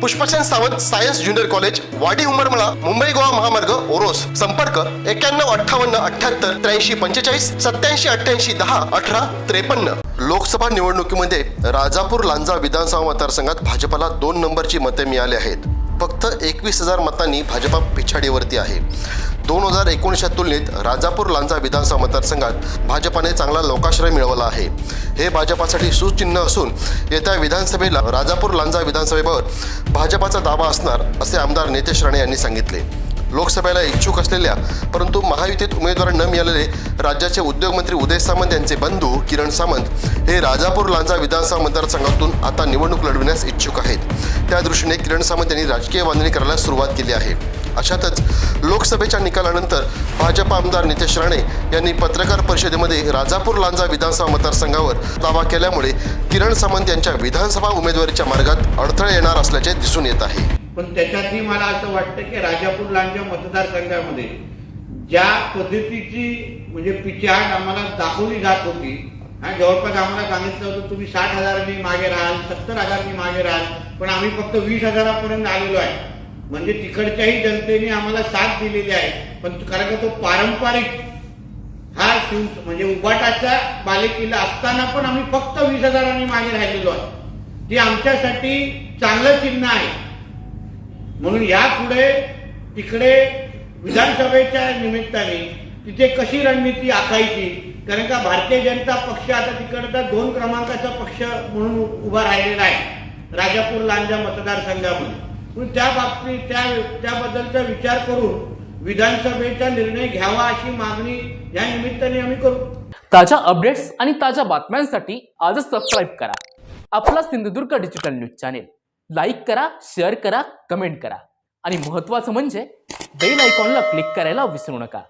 Pushpchand Sawant science junior college Wadi Umarmala Mumbai Goa महामार्ग ओरोस. संपर्क एक्क्याण्णव अठ्ठावन्न अठ्याहत्तर त्र्याऐंशी पंचेचाळीस सत्याऐंशी अठ्ठ्याऐंशी दहा अठरा त्रेपन्न. लोकसभा निवडणुकीमध्ये राजापूर लांजा विधानसभा मतदारसंघात भाजपाला दोन नंबरची मते मिळाली आहेत. फक्त एकवीस हजार मतांनी भाजपा पिछाडीवरती आहे. दोन हजार एकोणीसच्या तुलनेत राजापूर लांजा विधानसभा मतदारसंघात भाजपाने चांगला लोकाश्रय मिळवला आहे. हे भाजपासाठी सुचिन्ह असून येत्या विधानसभेला राजापूर लांजा विधानसभेवर भाजपाचा दावा असणार असे आमदार नितेश राणे यांनी सांगितले. लोकसभेला इच्छुक असलेल्या परंतु महायुतीत उमेदवार न मिळालेले राज्याचे उद्योगमंत्री उदय सामंत यांचे बंधू किरण सामंत हे राजापूर लांजा विधानसभा मतदारसंघातून आता निवडणूक लढविण्यास इच्छुक आहेत. त्या दृष्टीने किरण सामंत यांनी राजकीय बांधणी करायला सुरुवात केली आहे. अशातच लोकसभेच्या निकालानंतर भाजप आमदार नितेश राणे यांनी पत्रकार परिषदेमध्ये राजापूर लांजा विधानसभा मतदारसंघावर दावा केल्यामुळे किरण सामंत यांच्या विधानसभा उमेदवारीच्या मार्गात अडथळे येणार असल्याचे दिसून येत आहे. पण त्याच्यातही मला असं वाटतं की राजापूर लांजा मतदारसंघामध्ये ज्या पद्धतीची म्हणजे पिछाड आम्हाला दाखवली जात होती आणि जवळपास आम्हाला सांगितलं होतं तुम्ही साठ हजारांनी मागे राहाल सत्तर हजारांनी मागे राहाल पण आम्ही फक्त वीस हजारापर्यंत आलेलो आहे. म्हणजे तिकडच्याही जनतेने आम्हाला साथ दिलेली आहे. पण कारण का तो पारंपरिक हा शिव म्हणजे उबाटाचा बालेकिल्ला असताना पण आम्ही फक्त वीस हजारांनी मागे राहिलेलो आहे. ते आमच्यासाठी चांगलं चिन्ह आहे. म्हणून यापुढे तिकडे विधानसभेच्या निमित्ताने तिथे कशी रणनीती आखायची? कारण का भारतीय जनता पक्ष आता तिकडचा दोन क्रमांकाचा पक्ष म्हणून उभा राहिलेला आहे. राजापूर लांजा मतदारसंघामध्ये. म्हणून त्या बाबतीत त्या त्याबद्दलचा विचार करून विधानसभेचा निर्णय घ्यावा अशी मागणी या निमित्ताने आम्ही करू. ताज्या अपडेट्स आणि ताज्या बातम्यांसाठी आजच सबस्क्राईब करा. आपला Sindhudurg digital news channel like करा शेअर करा कमेंट करा. आणि महत्त्वाचं म्हणजे बेल आयकॉनला क्लिक करायला विसरू नका.